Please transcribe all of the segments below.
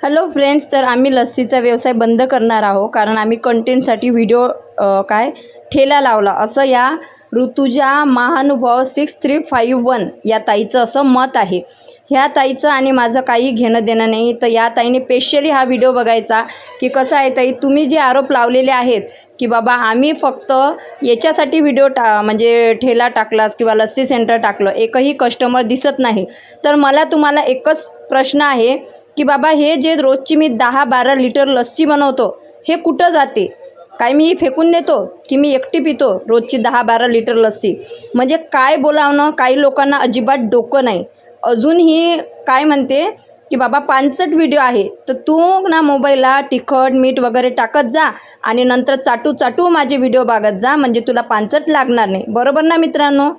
Hello friends तर आम्ही लस्सीचा व्यवसाय बंद करणार आहोत कारण आम्ही कंटेंटसाठी व्हिडिओ काय ठेला लावला. असं या ऋतुजा महानुभाव सिक्स थ्री फाईव्ह वन या ताईचं असं मत आहे. ह्या ताईचं आणि माझं काही घेणं देणं नाही तर या ताईने स्पेशली हा व्हिडिओ बघायचा की कसं आहे ताई तुम्ही जे आरोप लावलेले आहेत की बाबा आम्ही फक्त याच्यासाठी व्हिडिओ टा म्हणजे ठेला टाकलास किंवा लस्सी सेंटर टाकलं एकही कस्टमर दिसत नाही. तर मला तुम्हाला एकच प्रश्न आहे की बाबा हे जे रोजची मी दहा बारा लिटर लस्सी बनवतो हे कुठं जाते? काय मी फेकून देतो की मी एकटी पितो रोजची दहा बारा लिटर लस्सी? म्हणजे काय बोलावणं काही लोकांना अजिबात डोकं नाही. अजूनही काय म्हणते की बाबा पानसट व्हिडिओ आहे तर तू ना मोबाईलला तिखट मीठ वगैरे टाकत जा आणि नंतर चाटू चाटू माझे व्हिडिओ बघत जा म्हणजे तुला पानसट लागणार नाही. बरोबर ना मित्रांनो?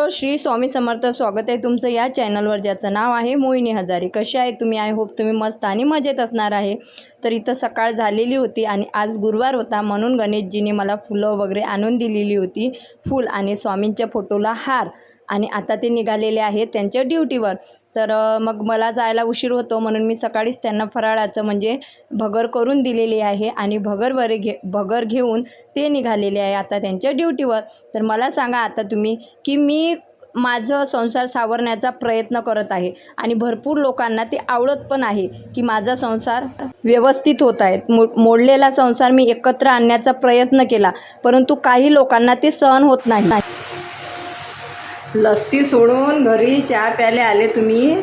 मित्रांनो श्री स्वामी समर्थ स्वागत आहे तुमचं या चॅनलवर ज्याचं नाव आहे मोहिनी हजारी. कसे आहे तुम्ही? आय होप तुम्ही मस्त आणि मजेत असणार आहे. तर इथं सकाळ झालेली होती आणि आज गुरुवार होता म्हणून गणेशजीने मला फुलं वगैरे आणून दिलेली होती. फूल आणि स्वामींच्या फोटोला हार. आणि आता ते निघालेले आहेत त्यांच्या ड्युटीवर. तर मग मला जायला उशीर होतो म्हणून मी सकाळीच त्यांना फराळाचं म्हणजे भगर करून दिलेली आहे आणि भगरवरे घे भगर घेऊन ते निघालेले आहे आता त्यांच्या ड्युटीवर. तर मला सांगा आता तुम्ही की मी माझं संसार सावरण्याचा प्रयत्न करत आहे आणि भरपूर लोकांना ते आवडत पण आहे की माझा संसार व्यवस्थित होत आहे. मो मोडलेला संसार मी एकत्र आणण्याचा प्रयत्न केला परंतु काही लोकांना ते सहन होत नाही. लस्सी सोडून घरी चहा प्यायला आले तुम्ही.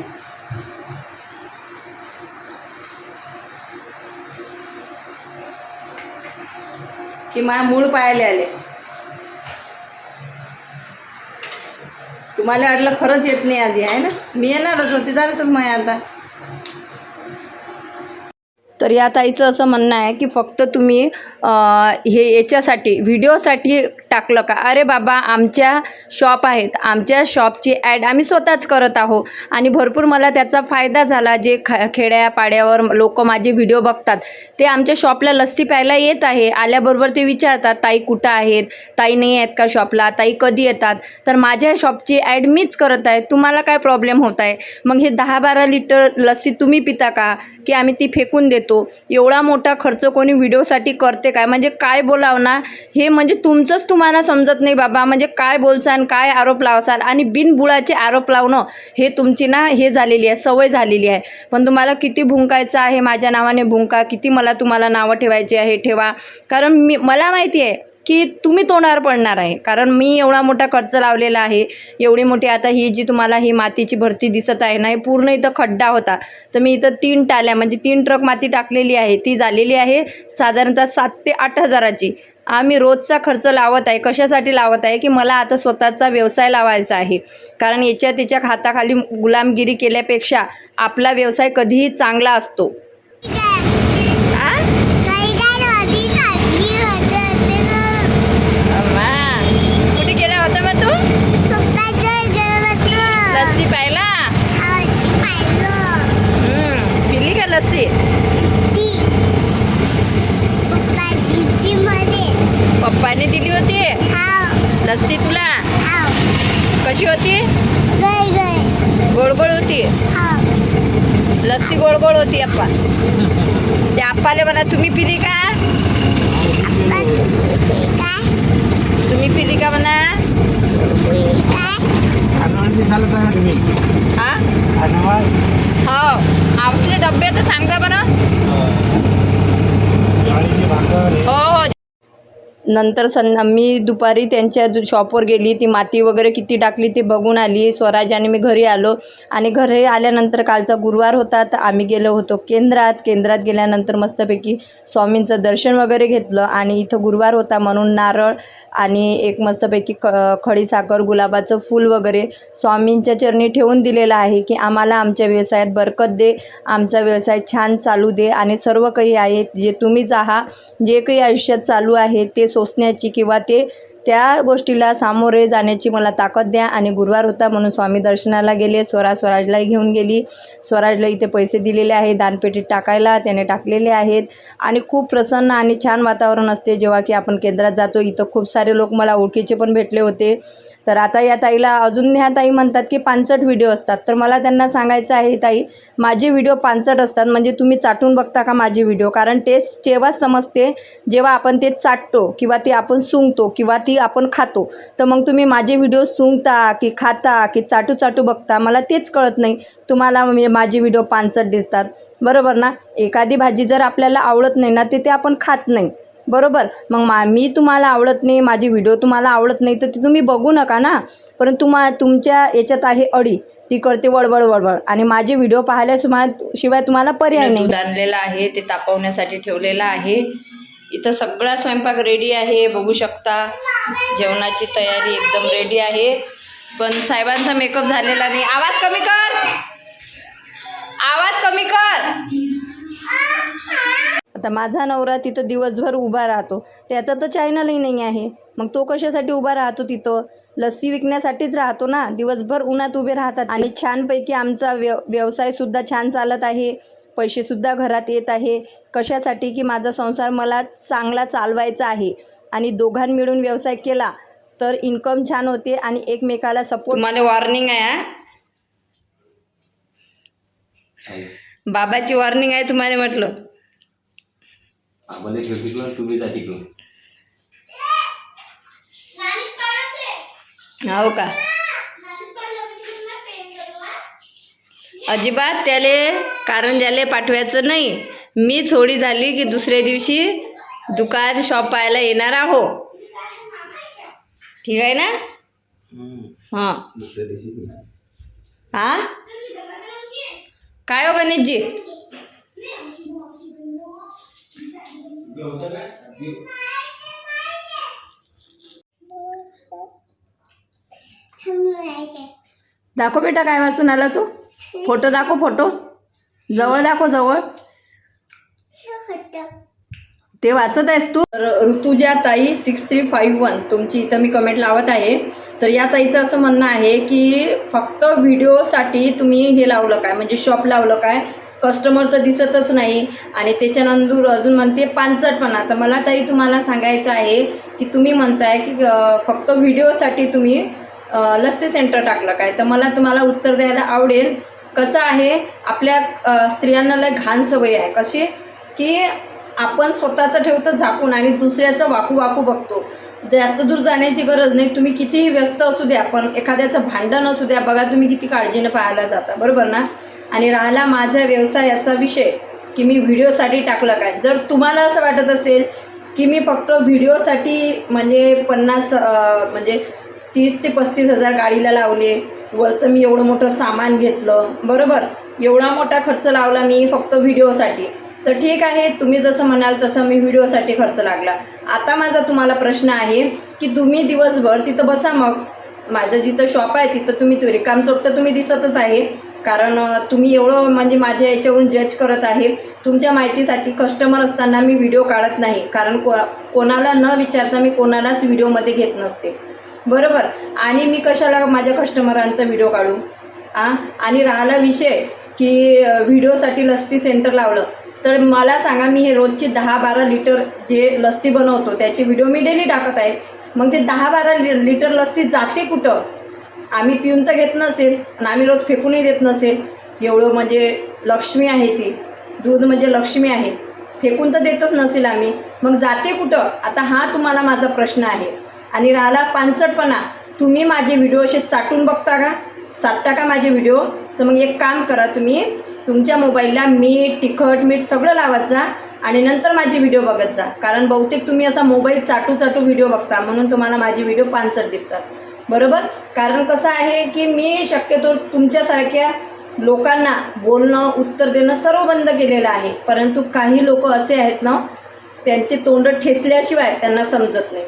की माझ्या मूळ पायाले आले. तुम्हाला वाटलं खरंच येत नाही आधी आहे ना? मी येणारच होती चालतच मग आता. तर या ताईचं असं म्हणणं आहे की फक्त तुम्ही हे याच्यासाठी व्हिडिओसाठी टाकलं का? अरे बाबा आमच्या शॉप आहेत. आमच्या शॉपची ॲड आम्ही स्वतःच करत आहो आणि भरपूर मला त्याचा फायदा झाला. जे ख खेड्यापाड्यावर लोक माझे व्हिडिओ बघतात ते आमच्या शॉपला लस्सी प्यायला येत आहे. आल्याबरोबर ते विचारतात ताई कुठं आहेत? ताई नाही आहेत का शॉपला ताई कधी येतात? तर माझ्या शॉपची ॲड मीच करत आहे. तुम्हाला काय प्रॉब्लेम होत आहे? मग हे दहा बारा लिटर लस्सी तुम्ही पिता का? की आम्ही ती फेकून देतो. एवढा मोठा खर्च कोणी व्हिडिओसाठी करते काय? म्हणजे काय बोलावं ना? हे म्हणजे तुमचंच तुम्हाला समजत नाही बाबा म्हणजे काय बोलसान काय आरोप लावसाल आणि बिनबुळाचे आरोप लावणं हे तुमची ना हे झालेली आहे सवय झालेली आहे. पण तुम्हाला किती भुंकायचं आहे माझ्या नावाने भुंका किती मला तुम्हाला नावं ठेवायची आहे ठेवा. कारण मी मला माहिती आहे की तुम्ही तोंडावर पडणार आहे. कारण मी एवढा मोठा खर्च लावलेला आहे एवढी मोठी आता ही जी तुम्हाला ही मातीची भरती दिसत आहे ना हे पूर्ण इथं खड्डा होता. तर मी इथं तीन टाल्या म्हणजे तीन ट्रक माती टाकलेली आहे ती झालेली आहे साधारणतः सात ते आठ हजाराची. आम्ही रोजचा खर्च लावत आहे कशासाठी लावत आहे की मला आता स्वतःचा व्यवसाय लावायचा आहे. कारण याच्या त्याच्या हाताखाली गुलामगिरी केल्यापेक्षा आपला व्यवसाय कधीही चांगला असतो आ? अम्मा, कुठे गेला होता मग तू लस्सी प्यायला हम्म, पिली का लस्सी पप्पाने दिली होती? लस्सी तुला? कशी होती? गोड गोड होती? लस्सी गोड गोड होती अप्पा त्या आप्पाले म्हणा तुम्ही पिली का? तुम्ही पिली का? म्हणा. हा? हो. आपले डब्बे तर सांगता बरं. हो हो. नंतर सं मी दुपारी त्यांच्या दु शॉपवर गेली ती माती वगैरे किती टाकली ते बघून आली. स्वराज आणि मी घरी आलो आणि घरी आल्यानंतर कालचा गुरुवार होता तर आम्ही गेलो होतो केंद्रात. केंद्रात गेल्यानंतर मस्तपैकी स्वामींचं दर्शन वगैरे घेतलं आणि इथं गुरुवार होता म्हणून नारळ आणि एक मस्तपैकी ख खडीसाखर गुलाबाचं फूल वगैरे स्वामींच्या चरणी ठेवून दिलेलं आहे की आम्हाला आमच्या व्यवसायात बरकत दे आमचा व्यवसाय छान चालू दे आणि सर्व काही आहे जे तुम्हीच आहात जे काही आयुष्यात चालू आहे ते सोसण्याची किंवा ते त्या गोष्टीला सामोरे जाण्याची मला ताकद द्या आणि गुरुवार होता म्हणून स्वामी दर्शनाला गेले. स्वरा स्वराजलाही घेऊन गेली. स्वराजला इथे पैसे दिलेले आहे दानपेटीत टाकायला त्याने टाकलेले आहेत. आणि खूप प्रसन्न आणि छान वातावरण असते. जेव्हा की आपण केंद्रात जातो इथं खूप सारे लोक मला ओळखीचे पण भेटले होते. तर आता या ताईला अजून ह्या ताई म्हणतात की पानचट व्हिडिओ असतात. तर मला त्यांना सांगायचं आहे ताई माझे व्हिडिओ पानसट असतात. म्हणजे तुम्ही चाटून बघता का माझे व्हिडिओ कारण टेस्ट तेव्हाच समजते जेव्हा आपण ते चाटतो किंवा ते आपण सुंगतो किंवा ती आपण खातो तर मग तुम्ही माझे व्हिडिओ सुंगता की खाता की चाटू चाटू बघता मला तेच कळत नाही. तुम्हाला म्हणजे माझे व्हिडिओ पानचट दिसतात. बरोबर ना? एखादी भाजी जर आपल्याला आवडत नाही ना ते ते आपण खात नाही. बरोबर. मग मा मी तुम्हाला आवडत नाही माझी व्हिडिओ तुम्हाला आवडत नाही तर ती तुम्ही बघू नका ना. परंतु मा तुमच्या याच्यात आहे अडी. ती करते वळवळ वळवळ. आणि माझे व्हिडिओ तुम्हाला शिवाय तुम्हाला पर्याय नाही. आणलेला आहे ते तापवण्यासाठी ठेवलेलं आहे. इथं सगळा स्वयंपाक रेडी आहे बघू शकता. जेवणाची तयारी एकदम रेडी आहे. पण साहेबांचा मेकअप झालेला नाही. आवाज कमी कर! आवाज कमी कर! आता माझा नवरा तिथं दिवसभर उभा राहतो. त्याचा तर चॅनलही नाही आहे. मग तो कशासाठी उभा राहतो तिथं? लस्सी विकण्यासाठीच राहतो ना? दिवसभर उन्हात उभे राहतात. आणि छानपैकी आमचा व्यव व्यवसायसुद्धा छान चालत आहे. पैसेसुद्धा घरात येत आहे. कशासाठी की माझा संसार मला चांगला चालवायचा आहे. आणि दोघां मिळून व्यवसाय केला तर इन्कम छान होते आणि एकमेकाला सपोर्ट तुम्हाला वॉर्निंग आहे हा? बाबाची वॉर्निंग आहे तुम्हाला म्हटलं. आम्हाला घेऊ तिकडून तुम्ही जा तिकडून. हो का? अजिबात त्याले कारण ज्याले पाठवायचं नाही. मी थोडी झाली की दुसऱ्या दिवशी दुकान शॉप पाहायला येणार आहो. ठीक आहे ना? हां. दुसऱ्या दिवशी हां? काय हो गणेशजी? दाखव बेटा काय वाचून आला तू. फोटो दाखव फोटो. जवळ दाखव जवळ. ते वाचत आहेस तू. तर ऋतुजा ताई सिक्स थ्री फाईव्ह वन तुमची इथं मी कमेंट लावत आहे. तर या ताईचं असं म्हणणं आहे की फक्त व्हिडिओसाठी तुम्ही हे लावलं काय? म्हणजे शॉप लावलं काय? कस्टमर तर दिसतच नाही. आणि त्याच्यानंतर अजून म्हणते पांचटपणा तर मला तरी तुम्हाला सांगायचं आहे की तुम्ही म्हणताय की फक्त व्हिडिओसाठी तुम्ही लस्सी सेंटर टाकलं काय? तर मला तुम्हाला उत्तर द्यायला आवडेल. कसं आहे आपल्या स्त्रियांना लय घाण सवय आहे. कशी? की आपण स्वतःचं ठेवतो झाकून आणि दुसऱ्याचं वाकू वाकू बघतो. जास्त दूर जाण्याची गरज नाही. तुम्ही कितीही व्यस्त असू द्या पण एखाद्याचं भांडण असू द्या बघा तुम्ही किती काळजीनं पाहायला जाता. बरोबर ना? आणि राहिला माझा व्यवसायाचा विषय की मी व्हिडिओसाठी टाकलं काय. जर तुम्हाला असं वाटत असेल की मी फक्त व्हिडिओसाठी म्हणजे पन्नास म्हणजे तीस ते पस्तीस हजार गाडीला लावले वरचं मी एवढं मोठं सामान घेतलं बरोबर? एवढा मोठा खर्च लावला मी फक्त व्हिडिओसाठी. तर ठीक आहे तुम्ही जसं म्हणाल तसं मी व्हिडिओसाठी खर्च लागला. आता माझा तुम्हाला प्रश्न आहे की तुम्ही दिवसभर तिथं बसा मग. माझं जिथं शॉप आहे तिथं तुम्ही तो रिकामचोट तर तुम्ही दिसतच आहे. कारण तुम्ही एवढं म्हणजे माझ्या याच्यावरून जज करत आहे. तुमच्या माहितीसाठी कस्टमर असताना मी व्हिडिओ काढत नाही. कारण को कोणाला न विचारता मी कोणालाच व्हिडिओमध्ये घेत नसते. बरोबर? आणि मी कशाला माझ्या कस्टमरांचा व्हिडिओ काढू? आ? आणि राहिला विषय की व्हिडिओसाठी लस्सी सेंटर लावलं. तर मला सांगा मी हे रोजचे दहा बारा लिटर जे लस्सी बनवतो त्याचे व्हिडिओ मी डेली टाकत आहे. मग ते दहा बारा लिटर लस्सी जाते कुठं? आम्ही पिऊन तर घेत नसेल आणि आम्ही रोज फेकूनही देत नसेल. एवढं म्हणजे लक्ष्मी आहे ती. दूध म्हणजे लक्ष्मी आहे. फेकून तर देतच नसेल आम्ही. मग जाते कुठं? आता हा तुम्हाला माझा प्रश्न आहे. आणि राहिला पानसटपणा तुम्ही माझे व्हिडिओ असे चाटून बघता का? चाटता का माझे व्हिडिओ? तर मग एक काम करा तुम्ही. तुमच्या मोबाईलला मीठ तिखट मीठ सगळं लावत जा आणि नंतर माझे व्हिडिओ बघत जा. कारण बहुतेक तुम्ही असा मोबाईल चाटू चाटू व्हिडिओ बघता. म्हणून तुम्हाला माझे व्हिडिओ पानचट दिसतात. बरोबर? कारण कसं आहे की मी शक्यतो तुमच्यासारख्या लोकांना बोलणं उत्तर देणं सर्व बंद केलेलं आहे. परंतु काही लोक असे आहेत ना त्यांचे तोंड ठेचल्याशिवाय त्यांना समजत नाही.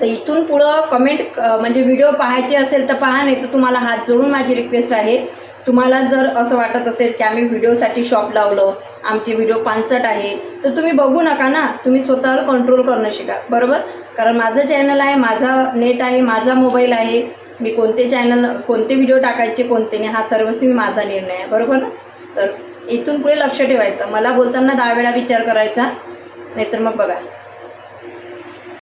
तर इथून पुढं कमेंट म्हणजे व्हिडिओ पाहायचे असेल तर पहा नाही तर तुम्हाला हात जोडून माझी रिक्वेस्ट आहे. तुम्हाला जर असं वाटत असेल की आम्ही व्हिडिओसाठी शॉप लावलं आमचे व्हिडिओ पांचट आहे तर तुम्ही बघू नका ना. तुम्ही स्वतःवर कंट्रोल करणं शिका. बरोबर? कारण माझं चॅनल आहे माझा नेट आहे माझा मोबाईल आहे. मी कोणते चॅनल कोणते व्हिडिओ टाकायचे कोणते नाही हा सर्वस्वी माझा निर्णय आहे. बरोबर ना? तर इथून पुढे लक्ष ठेवायचं. मला बोलताना दहा वेळा विचार करायचा नाहीतर मग बघा.